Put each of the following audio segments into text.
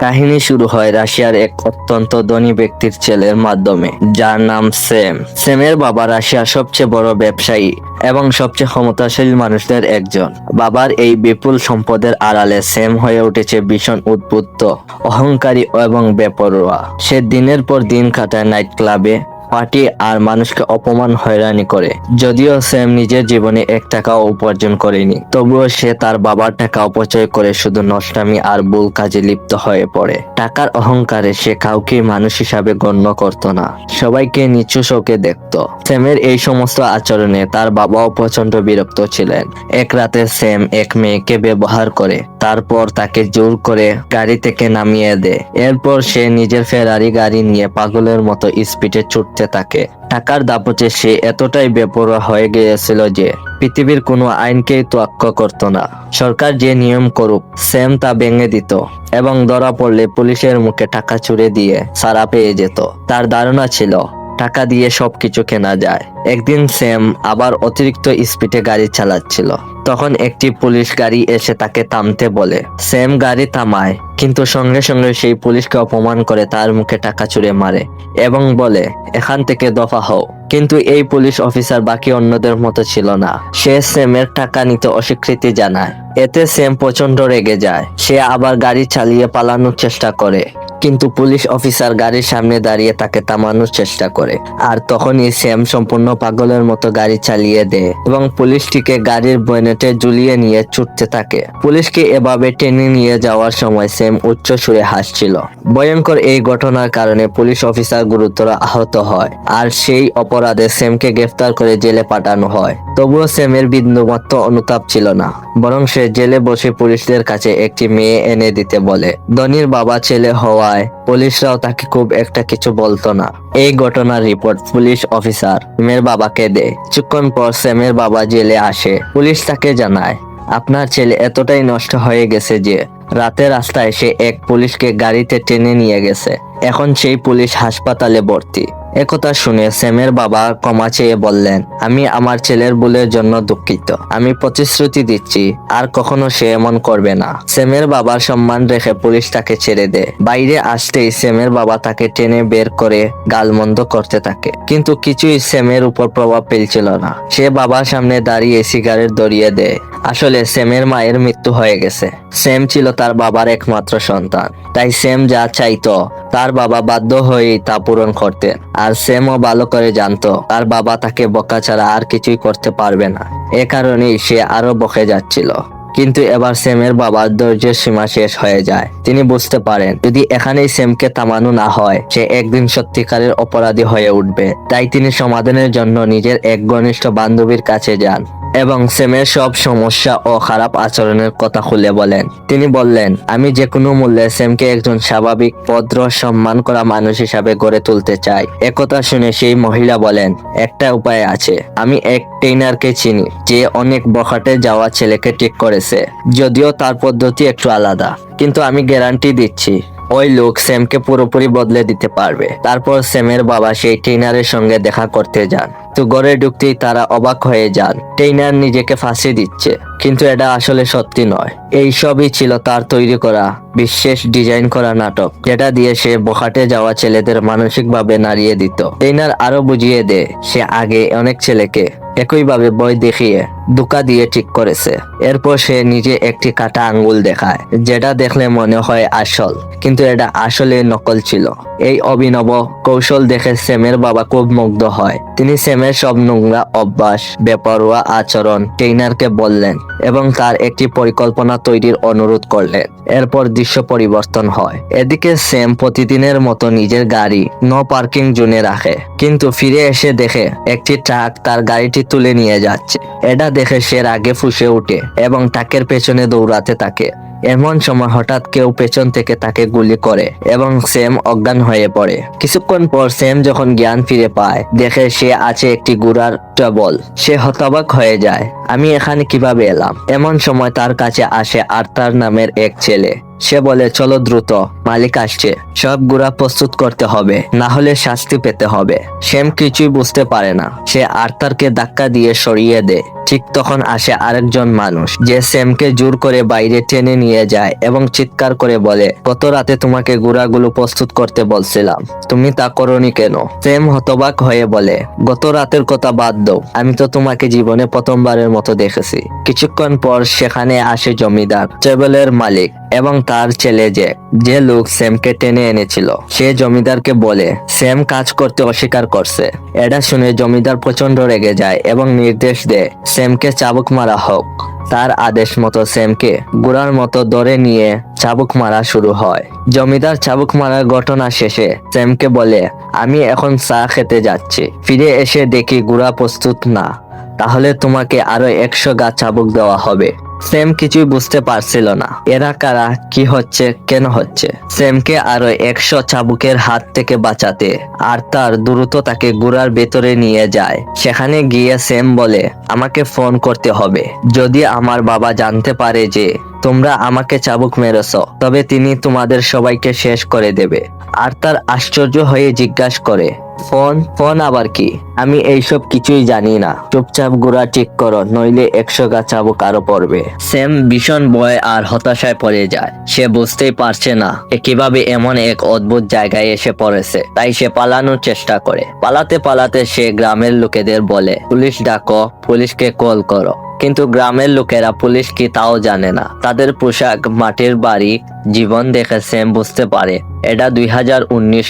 কাহিনী শুরু হয় রাশিয়ার এক অত্যন্ত ধনী ব্যক্তির ছেলের মাধ্যমে, যার নাম সেম সেমের বাবা রাশিয়ার সবচেয়ে বড় ব্যবসায়ী এবং সবচেয়ে ক্ষমতাশীল মানুষদের একজন। বাবার এই বিপুল সম্পদের আড়ালে সেম হয়ে উঠেছে ভীষণ উদ্বুদ্ধ, অহংকারী এবং বেপরোয়া। সে দিনের পর দিন কাটায় নাইট ক্লাবে পার্টি আর মানুষকে অপমান হয়রানি করে। যদিও স্যাম নিজের জীবনে এক টাকাও উপার্জন করেনি, তবুও সে তার বাবার টাকা অপচয় করে শুধু নষ্টামি আর ভুল কাজে লিপ্ত হয়ে পড়ে। টাকার অহংকারে সে কাউকে মানুষ হিসাবে গণ্য করত না, সবাইকে নিচু চোখে দেখত। স্যামের এই সমস্ত আচরণে তার বাবাও প্রচণ্ড বিরক্ত ছিলেন। এক রাতে স্যাম এক মেয়েকে ব্যবহার করে, তারপর তাকে জোর করে গাড়ি থেকে নামিয়ে দেয়। এরপর সে নিজের ফেরারি গাড়ি নিয়ে পাগলের মতো স্পিডে ছুটতে থাকে। টাকার দাপটে সে এতটাই বেপরোয়া হয়ে গিয়েছিল যে পৃথিবীর কোনো আইনকেই তোয়াক্ক করত না। সরকার যে নিয়ম করুক সেম তা ভেঙে দিত এবং ধরা পড়লে পুলিশের মুখে টাকা ছুড়ে দিয়ে সারা পেয়ে যেত। তার ধারণা ছিল টাকা দিয়ে সবকিছু কেনা যায়। একদিন সেম আবার অতিরিক্ত স্পিডে গাড়ি চালাচ্ছিল। তখন একটি পুলিশ গাড়ি এসে তাকে থামতে বলে সেম গাড়ি থামায়। কিন্তু সঙ্গে সঙ্গে সেই পুলিশকে অপমান করে তার মুখে টাকা চুরে মারে এবং বলে, এখান থেকে দফা হও। কিন্তু এই পুলিশ অফিসার বাকি অন্যদের মতো ছিল না। সে সেমের টাকা নিতে অস্বীকৃতি জানায়। এতে সেম প্রচণ্ড রেগে যায়। সে আবার গাড়ি চালিয়ে পালানোর চেষ্টা করে। কিন্তু পুলিশ অফিসার গাড়ির সামনে দাঁড়িয়ে তাকে থামানোর চেষ্টা করে। আর তখনই স্যাম সম্পূর্ণ পাগলের মতো গাড়ি চালিয়ে দেয় এবং পুলিশটিকে গাড়ির বনেটে ঝুলিয়ে নিয়ে ছুটতে থাকে। পুলিশকে এভাবে টেনে নিয়ে যাওয়ার সময় স্যাম উচ্চ সুরে হাসছিল। ভয়ঙ্কর এই ঘটনার কারণে পুলিশ অফিসার গুরুতর আহত হয়। আর সেই অপরাধে স্যামকে গ্রেফতার করে জেলে পাঠানো হয়। তবুও স্যামের বিন্দুমাত্র অনুতাপ ছিল না। বরং সে জেলে বসে পুলিশদের কাছে একটি মেয়ে এনে দিতে বলে। ধনির বাবা ছেলে হওয়ায় পুলিশরাও তাকে খুব একটা কিছু বলতো না। এই ঘটনার রিপোর্ট পুলিশ অফিসার মেয়ের বাবাকে দেয়। কিছুক্ষণ পর স্যামের বাবা জেলে আসে। পুলিশ তাকে জানায়, আপনার ছেলে এতটাই নষ্ট হয়ে গেছে যে রাতে রাস্তায় সে এক পুলিশকে গাড়িতে টেনে নিয়ে গেছে। এখন সেই পুলিশ হাসপাতালে ভর্তি। একথা শুনে স্যামের বাবা ক্ষমা চেয়ে বললেন, আমি আমার ছেলের ভুলের জন্য দুঃখিত। আমি প্রতিশ্রুতি দিচ্ছি, আর কখনো সে এমন করবে না। স্যামের বাবার সম্মান রেখে পুলিশ তাকে ছেড়ে দেয়। বাইরে আসতেই স্যামের বাবা তাকে টেনে বের করে গালমন্দ করতে থাকে। কিন্তু কিছুই স্যামের উপর প্রভাব ফেলছিল না। সে বাবার সামনে দাঁড়িয়ে সিগারেট ধরিয়ে দেয়। আসলে স্যামের মায়ের মৃত্যু হয়ে গেছে। স্যাম ছিল তার বাবার একমাত্র সন্তান। তাই স্যাম যা চাইতো তার বাবা বাধ্য হয়েই তা পূরণ করতেন আর স্যামও ভালো করে জানতো, তার বাবা তাকে বকা ছাড়া আর কিছুই করতে পারবে না। এ কারণেই সে আরও বকে যাচ্ছিল। কিন্তু এবার সেমের বাবার ধৈর্যের সীমা শেষ হয়ে যায়। তিনি বুঝতে পারেন, যদি এখানেই সেমকে থামানো না হয়, সে একদিন সত্যিকারের অপরাধী হয়ে উঠবে। তাই তিনি সমাধানের জন্য নিজের এক ঘনিষ্ঠ বান্ধবীর কাছে যান। এবং সেমের সব সমস্যা ও খারাপ আচরণের কথা খুলে বলেন। তিনি বললেন, আমি যে কোনো মূল্যে সেমকে একজন স্বাভাবিক ভদ্র, সম্মান করা মানুষ হিসাবে গড়ে তুলতে চাই। একথা শুনে সেই মহিলা বলেন, একটা উপায় আছে। আমি এক ট্রেনারকে চিনি, যে অনেক বখাটে যাওয়া ছেলেকে ঠিক করেছে। যদিও তার পদ্ধতি একটু আলাদা, কিন্তু আমি গ্যারান্টি দিচ্ছি, ওই লোক স্যামকে পুরোপুরি বদলে দিতে পারবে। তারপর স্যামের বাবা সেই ট্রেনারের সঙ্গে দেখা করতে যান। তো ঘরে ঢুকতেই তারা অবাক হয়ে যান। টেইনার নিজেকে ফাঁসি দিচ্ছে। কিন্তু এটা আসলে সত্যি নয়। এই সবই ছিল তার তৈরি করা, বিশেষ ডিজাইন করা নাটক, যেটা দিয়ে সে বখাটে যাওয়া ছেলেদের মানসিকভাবে নাড়িয়ে দিত। ট্রেনার আরও বুঝিয়ে দেয় সে আগে অনেক ছেলেকে একইভাবে বই দেখিয়ে দুকা দিয়ে ঠিক করেছে। এরপর সে নিজে একটি কাটা আঙ্গুল দেখায়, যেটা দেখলে মনে হয় আসল, কিন্তু এটা আসলে নকল ছিল। এই অভিনব কৌশল দেখে সেমের বাবা খুব মুগ্ধ হয়। তিনি সেমের সব নোংরা অভ্যাস, বেপরোয়া আচরণ ট্রেইনারকে বললেন এবং তার একটি পরিকল্পনা তৈরির অনুরোধ করলেন এরপর দৃশ্য পরিবর্তন হয়। এদিকে সেম প্রতিদিনের মতো নিজের গাড়ি নো পার্কিং জোনে রাখে। কিন্তু ফিরে এসে দেখে একটি ট্রাক তার গাড়িটি তুলে নিয়ে যাচ্ছে। এটা দেখে সে রাগে ফুসে উঠে এবং ট্রাকের পেছনে দৌড়াতে থাকে। এমন সময় হঠাৎ কেউ পেছন থেকে তাকে গুলি করে এবং সেম অজ্ঞান হয়ে পড়ে। কিছুক্ষণ পর সেম যখন জ্ঞান ফিরে পায়, দেখে সে আছে একটি গুড়ার টবল। সে হতবাক হয়ে যায়, আমি এখানে কীভাবে এলাম? এমন সময় তার কাছে আসে আর্তার নামের এক ছেলে। সে বলে, চলো দ্রুত, মালিক আসছে। সব গুড়া প্রস্তুত করতে হবে, না হলে শাস্তি পেতে হবে শ্যাম কিছুই বুঝতে পারে না। সে আর্তারকে ধাক্কা দিয়ে সরিয়ে দেয়। ঠিক তখন আসে আরেকজন মানুষ, যে স্যামকে জোর করে বাইরে টেনে নিয়ে যায় এবং চিৎকার করে বলে, গত রাতে তোমাকে গুড়াগুলো প্রস্তুত করতে বলছিলাম। তুমি তা করনি কেন স্যাম হতবাক হয়ে বলে, গত রাতের কথা বাদ দাও। আমি তো তোমাকে জীবনে প্রথমবারের মতো দেখেছি। কিছুক্ষণ পর সেখানে আসে জমিদার ট্রেভেলের মালিক এবং তার ছেলে যে যে লোক স্যামকে টেনে এনেছিল, সে জমিদারকে বলে, স্যাম কাজ করতে অস্বীকার করছে। এটা শুনে জমিদার প্রচণ্ড রেগে যায় এবং নির্দেশ দেয়, স্যামকে চাবুক মারা হোক। তার আদেশ মতো স্যামকে গুড়ার মতো ধরে নিয়ে চাবুক মারা শুরু হয়। জমিদার চাবুক মারার ঘটনা শেষে স্যামকে বলে, আমি এখন চা খেতে যাচ্ছি। ফিরে এসে দেখি গুড়া প্রস্তুত না। তাহলে তোমাকে আরও একশো গা চাবুক দেওয়া হবে। সেম কিছুই বুঝতে পারছিল না। এরা কারা, কি হচ্ছে, কেন হচ্ছে? সেমকে আরও একশো চাবুকের হাত থেকে বাঁচাতে, আর তার দ্রুত তাকে গুড়ার ভেতরে নিয়ে যায়। সেখানে গিয়ে সেম বলে, আমাকে ফোন করতে হবে। যদি আমার বাবা জানতে পারে যে তোমরা আমাকে চাবুক মেরেছ, তবে তিনি তোমাদের সবাইকে শেষ করে দেবে। আর তার আশ্চর্য হয়ে জিজ্ঞাসা করে, ফোন ফোন আবার কি? আমি এইসব কিছুই জানি না। চুপচাপ গুড়া ঠিক করো, নইলে একশো গা চাবুক আরও পড়বে। সেম ভীষণ ভয় আর হতাশায় পড়ে যায়। সে বুঝতেই পারছে না কীভাবে এমন এক অদ্ভুত জায়গায় এসে পড়েছে। তাই সে পালানোর চেষ্টা করে। পালাতে পালাতে সে গ্রামের লোকেদের বলে, পুলিশ ডাকো, পুলিশকে কল করো। কিন্তু গ্রামের লোকেরা পুলিশ কি তাও জানে না। তাদের পোশাক, মাটির বাড়ি, জীবন দেখে সেম বুঝতে পারে। এটা দুই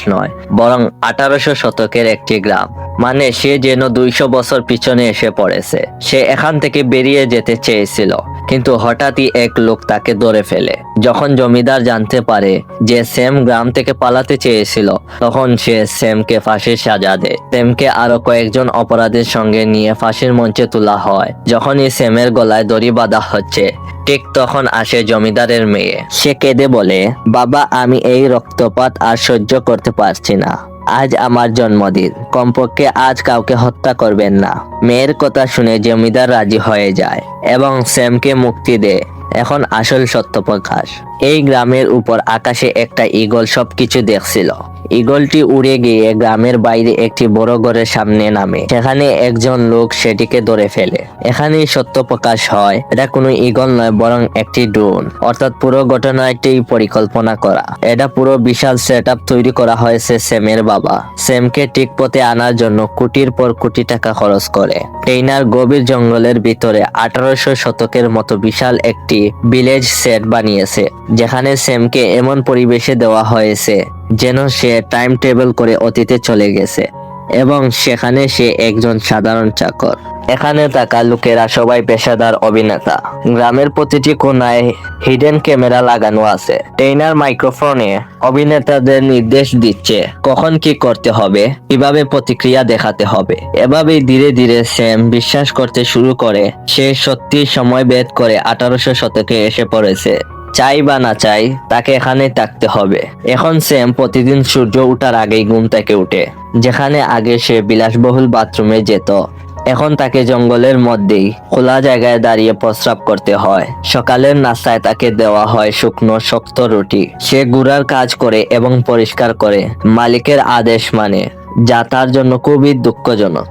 নয়, বরং আঠারোশো শতকের একটি গ্রাম। মানে সে যেন দুইশো বছর পিছনে এসে পড়েছে। সে এখান থেকে বেরিয়ে যেতে চেয়েছিল। কিন্তু হঠাৎই এক লোক তাকে ধরে ফেলে। যখন জমিদার জানতে পারে যে সেম গ্রাম থেকে পালাতে চেয়েছিল, তখন সে সেমকে ফাঁসির সাজা দেয়। সেমকে আরও কয়েকজন অপরাধের সঙ্গে নিয়ে ফাঁসির মঞ্চে তোলা হয়, যখনই সেমের গলায় দড়ি বাঁধা হচ্ছে। ঠিক তখন আসে জমিদারের মেয়ে। সে কেঁদে বলে, বাবা, আমি এই রক্তপাত আর সহ্য করতে পারছি না। আজ আমার জন্মদিন। কমপক্ষে আজ কাউকে হত্যা করবেন না। মেয়ের কথা শুনে জমিদার রাজি হয়ে যায় এবং স্যামকে মুক্তি দেয়। এখন আসল সত্য প্রকাশ। এই গ্রামের উপর আকাশে একটা ইগল সবকিছু দেখছিল। ঈগলটি উড়ে গিয়ে গ্রামের বাইরে একটি বড় ঘরের সামনে নামে। সেখানে একজন লোক সেটিকে ধরে ফেলে। এখানেই সত্য প্রকাশ হয়, এটা কোনো ঈগল নয়, বরং একটি ড্রোন। অর্থাৎ পুরো ঘটনাটি পরিকল্পনা করা। এটা পুরো বিশাল সেট তৈরি করা হয়েছে সেমের বাবা। সেমকে ঠিক পথে আনার জন্য কোটির পর কোটি টাকা খরচ করে। টেইনার গভীর জঙ্গলের ভিতরে আঠারোশো শতকের মতো বিশাল একটি ভিলেজ সেট বানিয়েছে, যেখানে সেমকে এমন পরিবেশে দেওয়া হয়েছে যেন সে টাইম টেবিল করে অতীতে চলে গেছে এবং সেখানে সে একজন সাধারণ চাকর। এখানে থাকা লোকেরা সবাই পেশাদার অভিনেতা। গ্রামের প্রতিটি কোনায় হিডেন ক্যামেরা লাগানো আছে। টেইনার মাইক্রোফোনে অভিনেতাদের নির্দেশ দিচ্ছে কখন কি করতে হবে, কীভাবে প্রতিক্রিয়া দেখাতে হবে। এভাবেই ধীরে ধীরে স্যাম বিশ্বাস করতে শুরু করে। সে সত্যি সময় বেদ করে আঠারোশো শতকে এসে পড়েছে। চাই বা না চাই, তাকে এখানে থাকতে হবে। এখন স্যাম প্রতিদিন সূর্য ওঠার আগেই ঘুম থেকে উঠে, যেখানে আগে সে বিলাসবহুল বাথরুমে যেত। এখন তাকে জঙ্গলের মধ্যেই খোলা জায়গায় দাঁড়িয়ে প্রস্রাব করতে হয়। সকালের নাস্তায় তাকে দেওয়া হয় শুকনো, শক্ত রুটি। সে গুড়ার কাজ করে এবং পরিষ্কার করে, মালিকের আদেশ মানে যা তার জন্য খুবই দুঃখজনক।